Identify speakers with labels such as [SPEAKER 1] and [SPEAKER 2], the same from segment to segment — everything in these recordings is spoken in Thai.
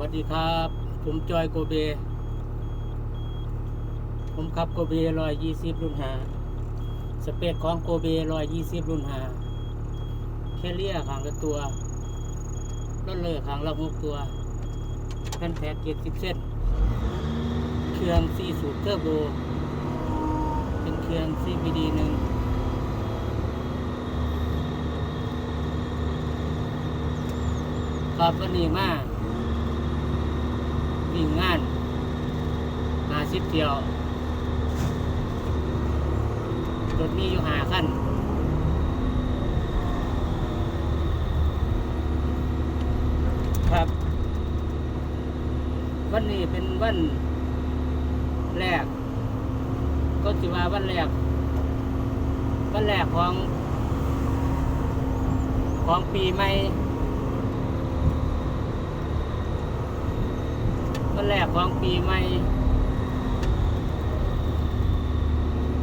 [SPEAKER 1] วัสดีครับ ผมจอยโกเบ ผมขับโกเบร้อยยี่สิบรุ่นหาสเปคของโกเบร้อยยี่สิบรุ่นหาแค่เลี่ยขางละตัวรถเลยขางละหกตัวแผ่นแพ็กเจ็ดสิบเส้น เครื่องซีสูตรเทอร์โบ เป็นเครื่อง CVD หนึ่งครับวันนี้มา วิ่งงานหาสิบเที่ยว รถมีอยู่หาขั้นครับ วันนี้เป็นวันแรก ก็สิว่าวันแรก วันแรกของ ของปีใหม่ วันแรกของปีใหม่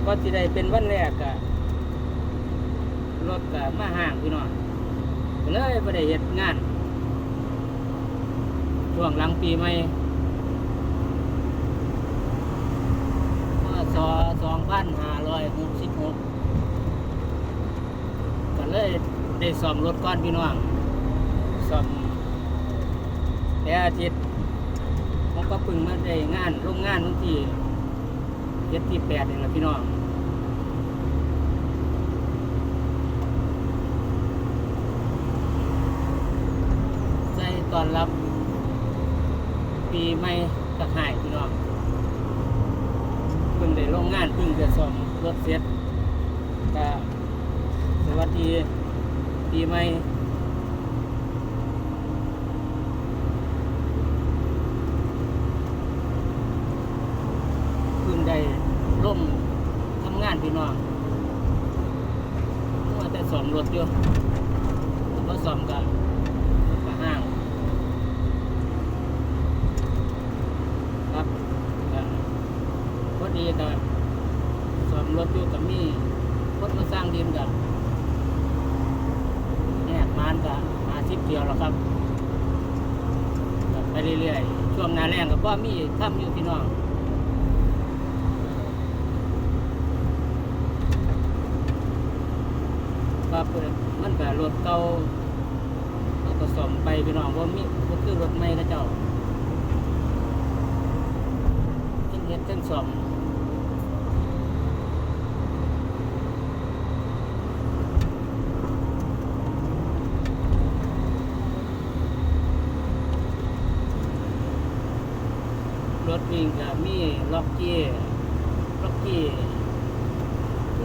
[SPEAKER 1] ก็จะได้เป็นวันแรกอะรถกะมาห่างพี่น้องก็เลยไม่ได้เห็ดงาน ช่วงหลังปีใหม่พศสองพันห้าร้อยหกสิบหกก็เลยได้ซ่อมรถก้อนพี่น้องซ่อมแต่อาทิตย์ ก็เพึ่งมาได้งานโรงงานวันที่เจ็ดที่แปดเองละพี่น้องใส่ตอนรับ ปีใหม่ตะไคร่ายพี่น้องเพิ่งได้โรงงานเพิ่งจะซ่อมรถเสร็จก็สวัสดีปีใหม่ เพิ่งได้ร่มทำงาน พี่น้องว่าแต่สอมรถอยู่แต่ว่าสอมกับกับห้างครับพอดีกับสอมรถอยู่กับมีคนมาสร้างดินกับแยกมานกับหาทิพเดียวแล้วครับไปเรื่อยๆช่วงหนาแรงกับว่ามีถ้ำอยู่พี่น้อง ครับมันก็รถเก่าเขาก็ซ่อมไปพี่น้องว่ามีก็คือรถใหม่นะเจ้าทั้งเฮ็ดทั้งซ่อมรถวิ่งก็มีล็อกเกี้ล็อกเกี้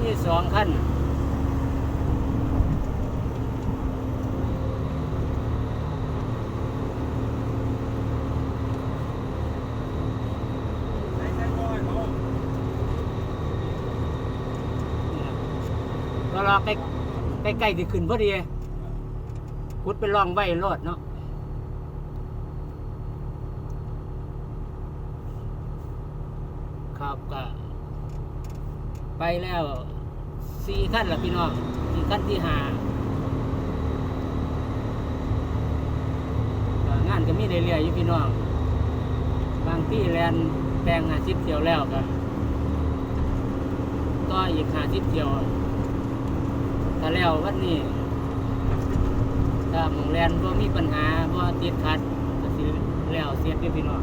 [SPEAKER 1] มีสองคัน ก็ รอใกล้ใกล้ใกล้ที่ขึ้นพอดีพุดเป็นร่องไว้รอดเนาะครับก็ไปแล้วสี่ขั้นละพี่น้องสี่ขั้นที่หางานก็มีเรื่อยๆอยู่พี่น้อง บางที่แลนแปลงหาสิบเที่ยวแล้วก็ก็อีกหาสิบเที่ยวาแล้ววันนี้ถ้าหมองแลนบ่มีปัญหาบ่ติดขัดก็สิแล้วเสียบอยู่พี่น้อง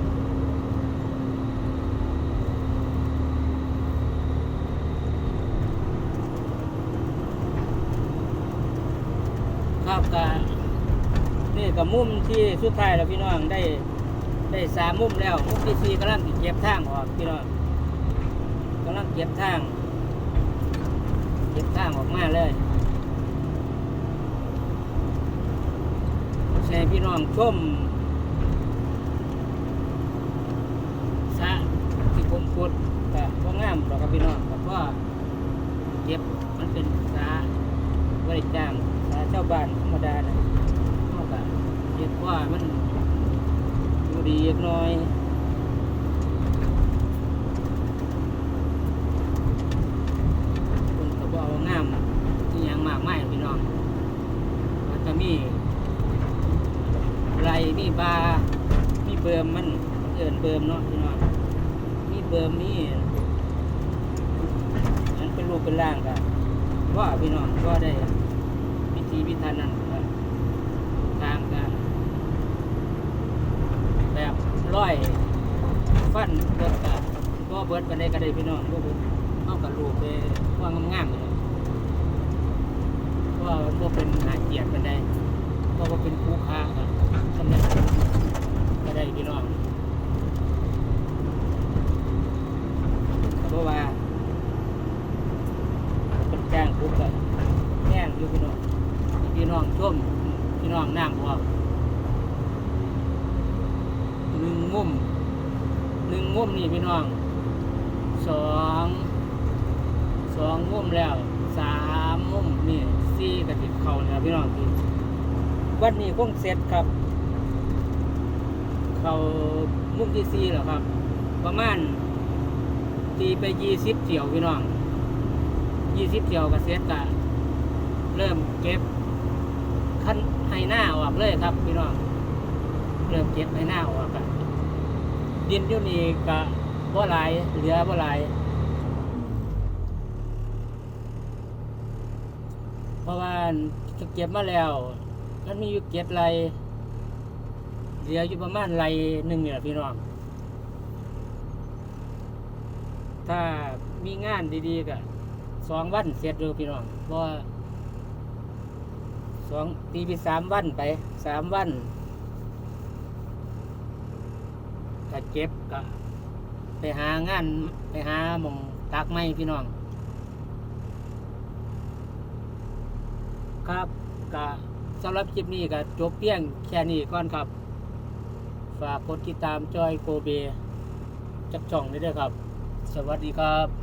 [SPEAKER 1] ครับก็นี่กับมุมที่สุดท้ายแล้วพี่น้องได้ได้สามมุมแล้วมุมที่สี่กำลังเก็บทางออกพี่น้องกำลังเก็บทางเก็บทางออกมาเลยใช่ พี่น้องชมสะที่ผมขุดแต่ว่างามหรอกครับพี่น้องแต่ว่าเก็บมันเป็นสระบริจางสะเจ้าบ้านธรรมดานะเท่ากับเก็บว่ามันดูดีเล็กน้อยคนก็บอกว่างามอีหยังมากมายพี่น้องมันจะมี ไรมีบามีเบิ่มมันเอินเบิ่มเนาะพี่น้องมีเบิ่มมีอันเป็นรูปเป็นร่างกันว่าพี่น้องก็ได้พิธีพิธันนั้นตามกันแบบร้อยฟันเบิดกะก็เบิดกันได้ก็ได้พี่น้องก็เบิดเอากับลูกไปว่างงามๆเลยเพราะว่ามันบ่เป็นหาเกียรติกันได้เพราะว่าเป็นคู่ค้ากัน ทำได้ก็ได้พี่น้องเพราะว่าเป็นจ้งคุกกันแห้งอยู่พี่น้องพี่น้องช่วมพี่น้องน้ำพอหนึ่งมุมหนึ่งมุมนี่พี่น้องสองสองมุมแล้วสามมุมนี่สี่กระติดเข่าเนี่ยพี่น้องพี่วันนี้คงเสร็จครับ เขามุมที่สี่แล้วครับ ประมาณตีไปยี่สิบเที่ยวพี่น้องยี่สิบเที่ยวก็เสร็จกะเริ่มเก็บขั้นให้หน้าออกเลยครับพี่น้องเริ่มเก็บให้หน้าออกกันดินยู่นี่ก็บ่หลายเหลือบ่หลายเพราะว่าเก็บมาแล้วมันมีอยู่เก็บไร เหลืออยู่ประมาณไรหนึ่งเนี่ยพี่น้อง ถ้ามีงานดีๆก็สองวันเสร็จเลยพี่น้องเพราะสองตีไปสามวันไปสามวันก็เจ็บก็ไปหางานไปหาหมองตากไม้พี่น้อง ครับก็สำหรับคลิปนี้ก็จบเพียงแค่นี้ก่อนครับ ฝากกดติดตามจอยโกเบจักช่องนี้ด้วยครับ สวัสดีครับ